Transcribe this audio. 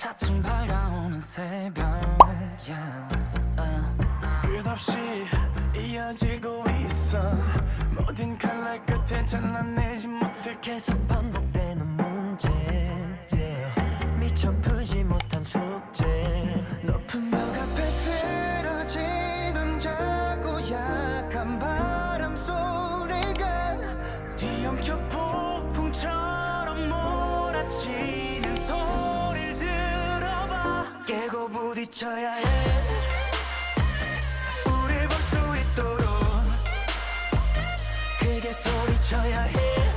차츰 밝아오는 새벽 yeah. 끝없이 이어지고 있어 모든 칼날 끝에 잘라내지 못해 계속 반복되는 문제 yeah. 미처 풀지 못한 숙제 깨고 부딪혀야 해. 우릴 볼 수 있도록 크게 소리쳐야 해